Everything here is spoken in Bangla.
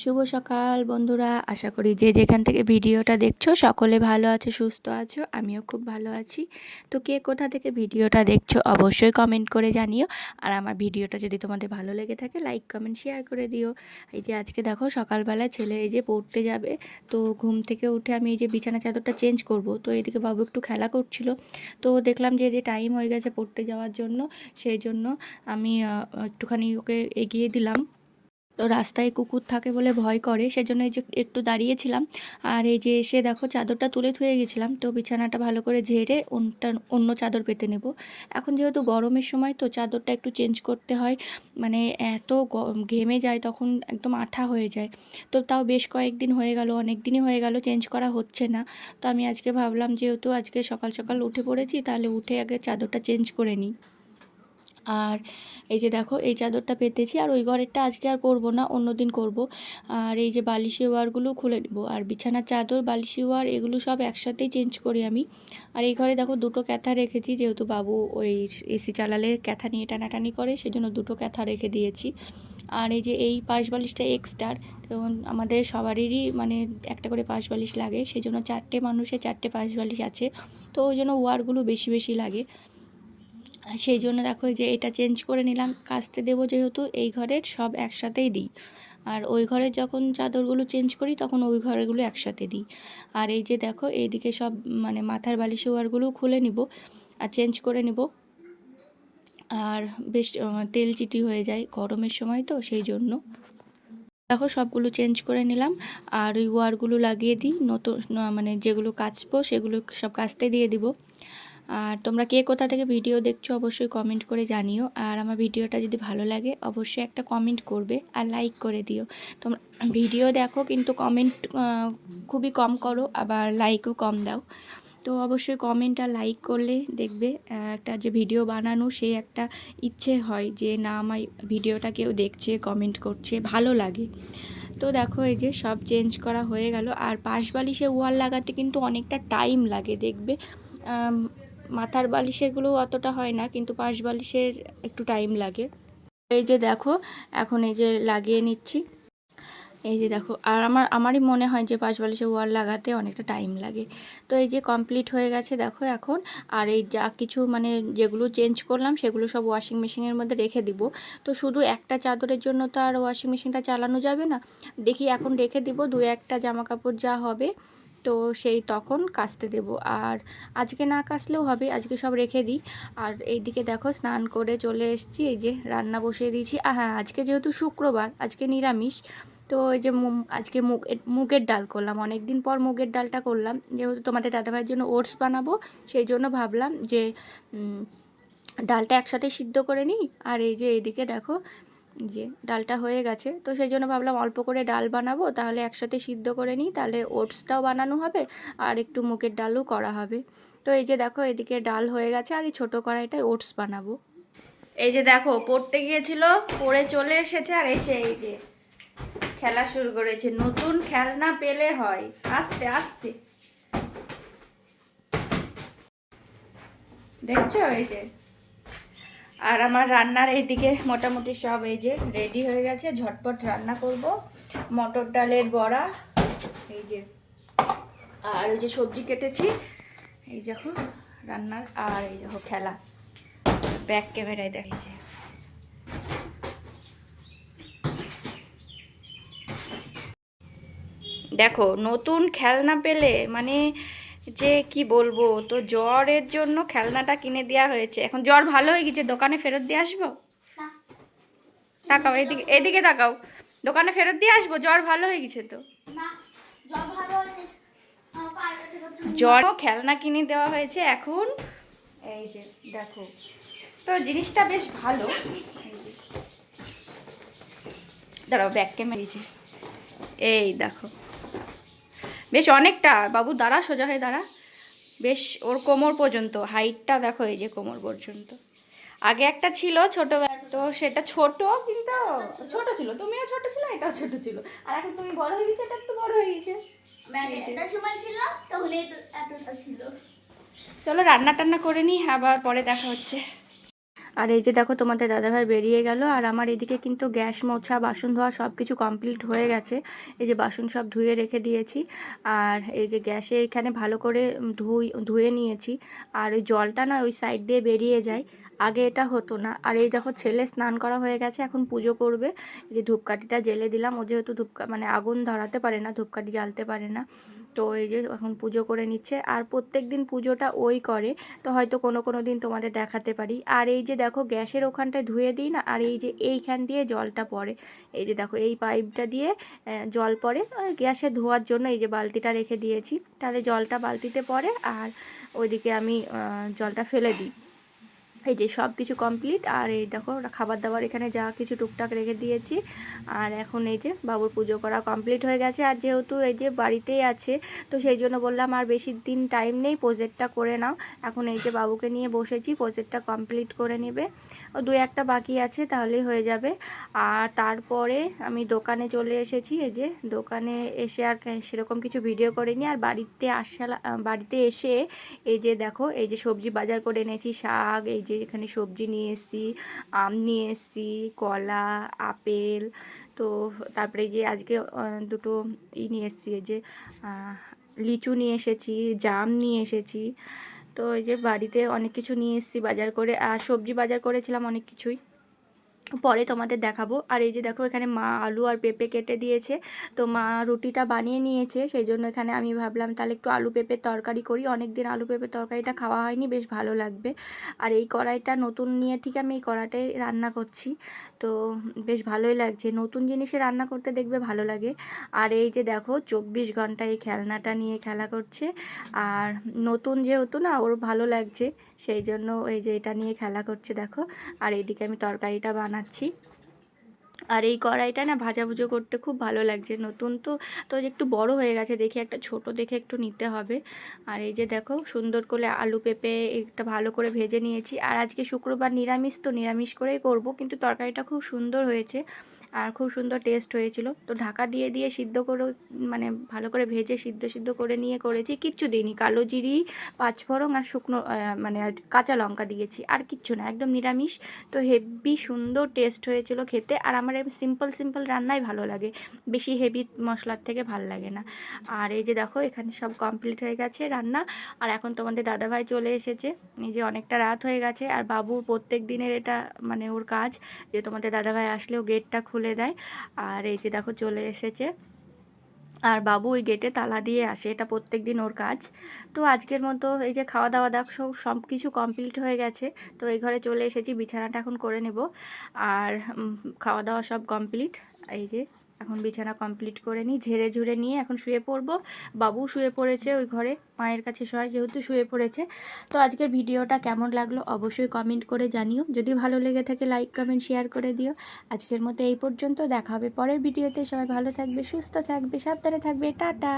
শুভ সকাল বন্ধুরা। আশা করি যে যেখান থেকে ভিডিওটা দেখছ সকলে ভালো আছো, সুস্থ আছো, আমিও খুব ভালো আছি। তো কে কোথা থেকে ভিডিওটা দেখছ অবশ্যই কমেন্ট করে জানিও। আর আমার ভিডিওটা যদি তোমাদের ভালো লেগে থাকে লাইক কমেন্ট শেয়ার করে দিও। এই যে আজকে দেখো সকালবেলা ছেলে এই যে পড়তে যাবে, তো ঘুম থেকে উঠে আমি এই যে বিছানা চাদরটা চেঞ্জ করব। তো এইদিকে বাবু একটু খেলা করছিল। তো দেখলাম যে যে টাইম হয়ে গেছে পড়তে যাওয়ার জন্য, সেই জন্য আমি একটুখানি ওকে এগিয়ে দিলাম। তো রাস্তায় কুকুর থাকে বলে ভয় করে, সেজন্য এই যে একটু দাঁড়িয়েছিলাম। আর এই যে এসে দেখো চাদরটা তুলে থুয়ে গেছিলাম, তো বিছানাটা ভালো করে ঝেড়ে অন্যটা, অন্য চাদর পেতে নেব। এখন যেহেতু গরমের সময়, তো চাদরটা একটু চেঞ্জ করতে হয়। মানে এত ঘেমে যায় তখন একদম আঠা হয়ে যায়। তো তাও বেশ কয়েকদিন হয়ে গেল অনেক দিনই হয়ে গেল, চেঞ্জ করা হচ্ছে না। তো আমি আজকে ভাবলাম যেহেতু আজকে সকাল সকাল উঠে পড়েছি, তাহলে উঠে আগে চাদরটা চেঞ্জ করে নিই। আর এই যে দেখো, এই চাদরটা পেতেছি আর ওই ঘরেরটা আজকে আর করব না, অন্য দিন করব। আর এই যে বালিশি ওয়ারগুলো খুলে নেব। আর বিছানার চাদর, বালিশি ওয়ার এগুলো সব একসাথেই চেঞ্জ করি আমি। আর এই ঘরে দেখো দুটো ক্যাথা রেখেছি, যেহেতু বাবু ওই এসি চালালে ক্যাথা নিয়ে টানাটানি করে, সেজন্য দুটো ক্যাথা রেখে দিয়েছি। আর এই যে এই পাশ বালিশটা এক্সট্রার কারণ আমাদের সবারই মানে একটা করে পাশ বালিশ লাগে সেই জন্য চারটে মানুষের চারটে পাশ বালিশ আছে। তো ওই জন্য ওয়ারগুলো বেশি বেশি লাগে। সেই জন্য দেখো যে এটা চেঞ্জ করে নিলাম, কাস্তে দেবো যেহেতু এই ঘরের সব একসাথেই দিই। আর ওই ঘরের যখন চাদরগুলো চেঞ্জ করি তখন ওই ঘরেগুলো একসাথে দিই। আর এই যে দেখো এইদিকে সব মানে মাথার বালিশ ওয়ারগুলো খুলে নিব আর চেঞ্জ করে নিব। আর বেশ তেল চিটি হয়ে যায় গরমের সময় তো সেই জন্য। দেখো সবগুলো চেঞ্জ করে নিলাম আর ওই ওয়ারগুলো লাগিয়ে দিই, নতুন মানে যেগুলো কাচবো সেগুলো সব কাচতে দিয়ে দিব। আর তোমরা কে কোথা থেকে ভিডিও দেখছ অবশ্যই কমেন্ট করে জানিও। আর আমার ভিডিওটা যদি ভালো লাগে, অবশ্যই একটা কমেন্ট করবে আর লাইক করে দিও। তোমরা ভিডিও দেখো কিন্তু কমেন্ট খুবই কম করো, আবার লাইকও কম দাও। তো অবশ্যই কমেন্ট আর লাইক করলে দেখবে একটা যে ভিডিও বানানো সেই একটা ইচ্ছে হয় যে না আমার ভিডিওটা কেউ দেখছে কমেন্ট করছে, ভালো লাগে। তো দেখো এই যে সব চেঞ্জ করা হয়ে গেল। আর পাশ বালিশে ওয়াল লাগাতে কিন্তু অনেকটা টাইম লাগে, দেখবে মাথার বালিশেরগুলো অতটা হয় না, কিন্তু পাশ বালিশের একটু টাইম লাগে। এই যে দেখো, এখন এই যে লাগিয়ে নিচ্ছি। এই যে দেখো, আর আমার, আমারই মনে হয় যে পাশ বালিশে ওয়াল লাগাতে অনেকটা টাইম লাগে। তো এই যে কমপ্লিট হয়ে গেছে দেখো এখন, আর এই যা কিছু মানে যেগুলো চেঞ্জ করলাম, সেগুলো সব ওয়াশিং মেশিনের মধ্যে রেখে দিব। তো শুধু একটা চাদরের জন্য তো আর ওয়াশিং মেশিনটা চালানো যাবে না। দেখি এখন রেখে দিব, দু একটা জামা কাপড় যা হবে। তো সেই তখন কাচতে দেব। আর আজকে না কাচলেও হবে, আজকে সব রেখে দিই। আর এইদিকে দেখো স্নান করে চলে এসেছি, এই যে রান্না বসিয়ে দিয়েছি। হ্যাঁ আজকে যেহেতু শুক্রবার, আজকে নিরামিষ, তো এই যে আজকে মুগ মুগের ডাল করলাম। অনেক দিন পর মুগের ডালটা করলাম। যেহেতু তোমাদের দাদাভাইয়ের জন্য ওটস বানাবো, সেই জন্য ভাবলাম যে ডালটা একসাথে সিদ্ধ করে নিই। আর এই যে এইদিকে দেখো যে ডালটা হয়ে গেছে। তো সেই জন্য ভাবলাম অল্প করে ডাল বানাবো, তাহলে একসাথে সিদ্ধ করে নিই, তাহলে ওটসটাও বানানো হবে আর একটু মুগের ডালও করা হবে। তো এই যে দেখো, এদিকে ডাল হয়ে গেছে আর এই ছোটো কড়াইটায় ওটস বানাবো। এই যে দেখো, পড়তে গিয়েছিল, পড়ে চলে এসেছে আর এসে এই যে খেলা শুরু করেছে। নতুন খেলনা পেলে হয়। আস্তে আস্তে। দেখছ এই যে? আর আমার রান্নার এইদিকে মোটামুটি সব এই যে রেডি হয়ে গেছে, ঝটপট রান্না করব। মটর ডালের বড়া, এই যে, আর ওই যে সবজি কেটেছি, এই দেখো রান্নার, আর এই দেখো খেলা। ব্যাক ক্যামেরায় দেখেছে দেখো, নতুন খেলনা পেলে মানে যে কি বলব? তো জ্বরের জন্য খেলনাটা কিনে দেওয়া হয়েছে। এখন জ্বর ভালো হয়ে গেছে দোকানে ফেরত দিয়ে আসব? তাকাও এদিকে এদিকে তাকাও। দোকানে ফেরত দিয়ে আসব? জ্বর ভালো হয়ে গেছে তো? জ্বর খেলনা কিনে দেওয়া হয়েছে এখন। এই যে দেখো। তো জিনিসটা বেশ ভালো। দাঁড়াও ব্যাক ক্যামেরা এই দেখো। বেশ অনেকটা বাবু দাঁড়া সোজা হয়ে দাঁড়া। বেশ ওর কোমর পর্যন্ত হাইটটা দেখো এই যে কোমর পর্যন্ত। আগে একটা ছিল ছোট তো সেটা ছোট কিন্তু ছোট ছিল। তুমিও ছোট ছিল এটাও ছোট ছিল। আর এখন তুমি বড় হয়ে গেছে এটা একটু বড় হয়ে গেছে। চলো রান্না টান্না করে নিই আবার পরে দেখা হচ্ছে। আর এই যে দেখো তোমাদের দাদাভাই বেরিয়ে গেল, আর আমার এদিকে কিন্তু গ্যাস, মোছা, বাসন ধোয়া সব কিছু কমপ্লিট হয়ে গেছে। এই যে বাসন সব ধুয়ে রেখে দিয়েছি, আর এই যে গ্যাসে এখানে ভালো করে ধুই, ধুয়ে নিয়েছি। আর ওই জলটা না ওই সাইড দিয়ে বেরিয়ে যায়। আগে এটা হতো না। আর এই দেখো ছেলে স্নান করা হয়ে গেছে, এখন পুজো করবে। এই যে ধূপকাঠিটা জেলে দিলাম, ও যেহেতু ধূপকা মানে আগুন ধরাতে পারে না, ধূপকাঠি জ্বালতে পারে না। তো এই যে এখন পুজো করে নিচ্ছে। আর প্রত্যেক দিন পুজোটা ওই করে। তো হয়তো কোনো কোনো দিন তোমাদের দেখাতে পারি। আর এই যে দেখো, গ্যাসের ওখানটায় ধুয়ে দিই না, আর এই যে এইখান দিয়ে জলটা পড়ে। এই যে দেখো, এই পাইপটা দিয়ে জল পড়ে। গ্যাসে ধোয়ার জন্য এই যে বালতিটা রেখে দিয়েছি। তাহলে জলটা বালতিতে পড়ে, আর ওইদিকে আমি জলটা ফেলে দিই। এই যে সব কিছু কমপ্লিট আর এই দেখো খাবার দাবার এখানে যা কিছু টুকটাক রেখে দিয়েছি। আর এখন এই যে বাবুর পুজো করা কমপ্লিট হয়ে গেছে, আর যেহেতু এই যে বাড়িতেই আছে, তো সেই জন্য বললাম আর বেশি দিন টাইম নেই প্রজেক্টটা করে নাও। এখন এই যে বাবুকে নিয়ে বসেছি প্রজেক্টটা কমপ্লিট করে নেবে। দু একটা বাকি আছে, তাহলেই হয়ে যাবে। আর তারপরে আমি দোকানে চলে এসেছি, এই যে দোকানে এসে আর সেরকম কিছু ভিডিও করিনি। আর বাড়িতে আসা বাড়িতে এসে এই যে দেখো, এই যে সবজি বাজার করে এনেছি, শাক, এই যে এখানে সবজি নিয়ে এসেছি, আম নিয়ে এসেছি, কলা, আপেল, তো তারপরে যে আজকে দুটো ই নিয়ে এসেছি যে লিচু নিয়ে এসেছি, জাম নিয়ে এসেছি। তো এই যে বাড়িতে অনেক কিছু নিয়ে এসেছি, বাজার করে আর সবজি বাজার করেছিলাম অনেক কিছুই। পরে তোমাদের দেখাবো। আর এই যে দেখো এখানে মা আলু আর পেঁপে কেটে দিয়েছে। তো মা রুটিটা বানিয়ে নিয়েছে। সেই জন্য এখানে আমি ভাবলাম তাহলে একটু আলু পেঁপের তরকারি করি। অনেক দিন আলু পেঁপের তরকারিটা খাওয়া হয়নি, বেশ ভালো লাগবে। আর এই কড়াইটা নতুন নিয়ে ঠিক আমি এই কড়াইটাই রান্না করছি। তো বেশ ভালোই লাগছে। নতুন জিনিসে রান্না করতে দেখবে ভালো লাগে। আর এই যে দেখো চব্বিশ ঘণ্টা এই খেলনাটা নিয়ে খেলা করছে। আর নতুন যেহেতু না, ওর ভালো লাগছে। সেই জন্য এই যে এটা নিয়ে খেলা করছে দেখো। আর এইদিকে আমি তরকারিটা বানাচ্ছি। আর এই কড়াইটা না ভাজাভুজো করতে খুব ভালো লাগছে। নতুন তো তো একটু বড় হয়ে গেছে, দেখে একটা ছোট দেখে একটু নিতে হবে। আর এই যে দেখো, সুন্দর করে আলু পেঁপে একটা ভালো করে ভেজে নিয়েছি। আর আজকে শুক্রবার নিরামিষ, তো নিরামিষ করেই করব, কিন্তু তরকারিটা খুব সুন্দর হয়েছে আর খুব সুন্দর টেস্ট হয়েছিল। তো ঢাকা দিয়ে দিয়ে সিদ্ধ করে মানে ভালো করে ভেজে সিদ্ধ সিদ্ধ করে নিয়ে করেছি। কিচ্ছু দিইনি, কালো জিরি, পাঁচফোড়ন আর শুকনো মানে কাঁচা লঙ্কা দিয়েছি। আর কিচ্ছু না, একদম নিরামিষ। তো হেভি সুন্দর টেস্ট হয়েছিল খেতে। আর আমার সিম্পল সিম্পল রান্নাই ভালো লাগে। বেশি হেভি মশলার থেকে ভালো লাগে না। আর এই যে দেখো, এখানে সব কমপ্লিট হয়ে গেছে রান্না। আর এখন তোমাদের দাদাভাই চলে এসেছে। এই যে অনেকটা রাত হয়ে গেছে। আর বাবুর প্রত্যেক দিনের এটা মানে ওর কাজ যে তোমাদের দাদাভাই আসলেও গেটটা খুলে দেয়। আর এই যে দেখো, চলে এসেছে। আর বাবু ওই গেটে তালা দিয়ে আসে, এটা প্রত্যেক দিন ওর কাজ। তো আজকের মতো এই যে খাওয়া দাওয়া সব সব কিছু কমপ্লিট হয়ে গেছে। তো এই ঘরে চলে এসেছি, বিছানাটা এখন করে নেব। আর খাওয়া দাওয়া সব কমপ্লিট এই যে এখন বিছানা কমপ্লিট করে নিই, ঝেড়ে ঝুড়ে নিয়ে এখন শুয়ে পড়ব। বাবু শুয়ে পড়েছে ওই ঘরে, মায়ের কাছে সবাই যেহেতু শুয়ে পড়েছে। তো আজকের ভিডিওটা কেমন লাগল অবশ্যই কমেন্ট করে জানিও। যদি ভালো লেগে থাকে লাইক কমেন্ট শেয়ার করে দিও। আজকের মতো এই পর্যন্ত, দেখা হবে পরের ভিডিওতে। সবাই ভালো থাকবে, সুস্থ থাকবে, সাবধানে থাকবে। টাটা!